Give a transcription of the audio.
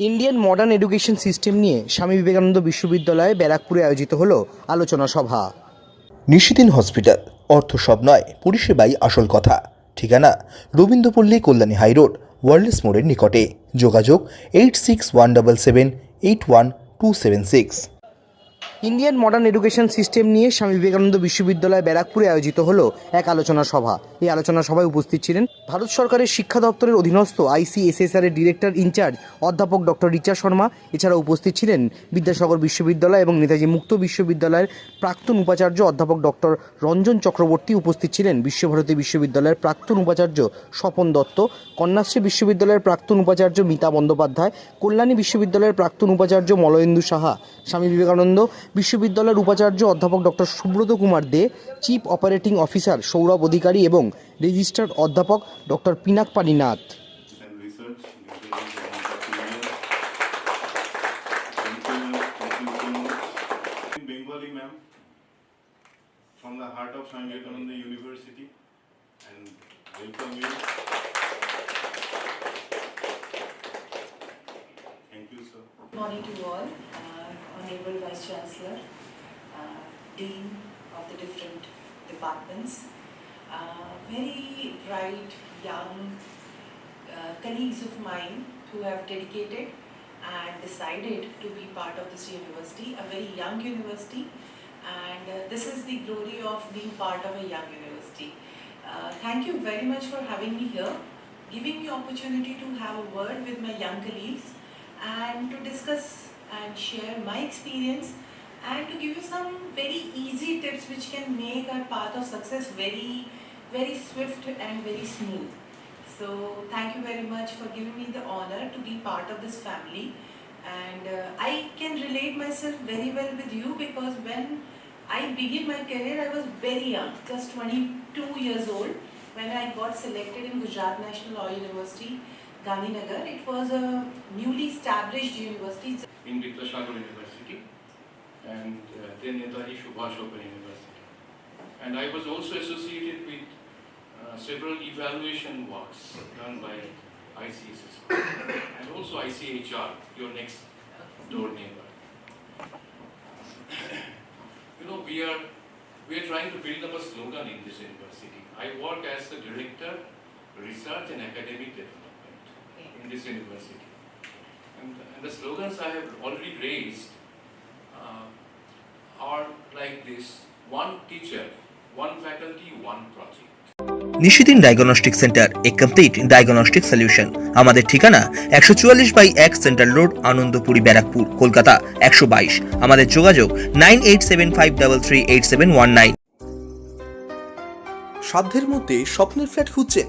Indian modern education system নিয়ে স্বামী বিবেকানন্দ বিশ্ববিদ্যালয়ে ব্যারাকপুরে আয়োজিত হল আলোচনা সভা। নিশিদিন হসপিটাল, অর্থ সব নয়, পরিষেবাই আসল কথা। ঠিকানা, রবীন্দ্রপল্লী, কল্যাণী হাইরোড ওয়ার্ল্ডস মোড়ের নিকটে। যোগাযোগ, eight six one double seven, eight one two seven six. Indian modern education system নিয়ে স্বামী বিবেকানন্দ বিশ্ববিদ্যালয় ব্যারাকপুরে আয়োজিত হলো এক আলোচনা সভা। এই আলোচনা সভায় উপস্থিত ছিলেন ভারত সরকারের শিক্ষা দপ্তরের অধীনস্থ আইসিএসএসআর এর ডিরেক্টর ইনচার্জ অধ্যাপক ডক্টর রিচা শর্মা। এছাড়া উপস্থিত ছিলেন বিদ্যাসাগর বিশ্ববিদ্যালয় এবং নেতাজি মুক্ত বিশ্ববিদ্যালয়ের প্রাক্তন উপাচার্য অধ্যাপক ডক্টর রঞ্জন চক্রবর্তী উপস্থিত ছিলেন। বিশ্বভারতী বিশ্ববিদ্যালয়ের প্রাক্তন উপাচার্য স্বপন দত্ত, কন্যাশ্রী বিশ্ববিদ্যালয়ের প্রাক্তন উপাচার্য মিতা বন্দ্যোপাধ্যায়, কল্যাণী বিশ্ববিদ্যালয়ের প্রাক্তন উপাচার্য মলয়েন্দু সাহা, স্বামী বিবেকানন্দ বিশ্ববিদ্যালয়ের উপাচার্য অধ্যাপক doctor Subrata Kumar De chief operating officer Sourav Adhikari এবং রেজিস্টার্ড অধ্যাপক doctor Pinak Paninath Good morning to all. Uh, Honorable Vice Chancellor, uh, Dean of the different departments, uh, very bright, young uh, colleagues of mine who have dedicated and decided to be part of this university, a very young university, and uh, this is the glory of being part of a young university. Uh, thank you very much for having me here, giving me opportunity to have a word with my young colleagues and to discuss and share my experience and to give you some very easy tips which can make our path of success very very swift and very smooth so thank you very much for giving me the honor to be part of this family and uh, i can relate myself very well with you because when i began my career i was very young just 22 years old when i got selected in gujarat national law university Gandhinagar. It was a newly established university. in Vidyasagar University and uh, then Netaji Subhash Open University. And I was also associated with uh, several evaluation works done by ICSS and also ICHR, your next door neighbor. you know, we are we are trying to build up a slogan in this university. I work as the director, research and academic development in this university. And, and the slogans I have already raised uh, are like this. One teacher, one faculty, one project. Nishidin diagnostic centre A complete diagnostic solution আমাদের ঠিকানা একশো চুয়াল্লিশ by এক central road Anandapuri Barrackpore Kolkata একশো বাইশ। আমাদের যোগাযোগ nine eight seven five double three eight seven one nine. সাধ্যের মধ্যে স্বপ্নের ফ্ল্যাট খুঁজছেন?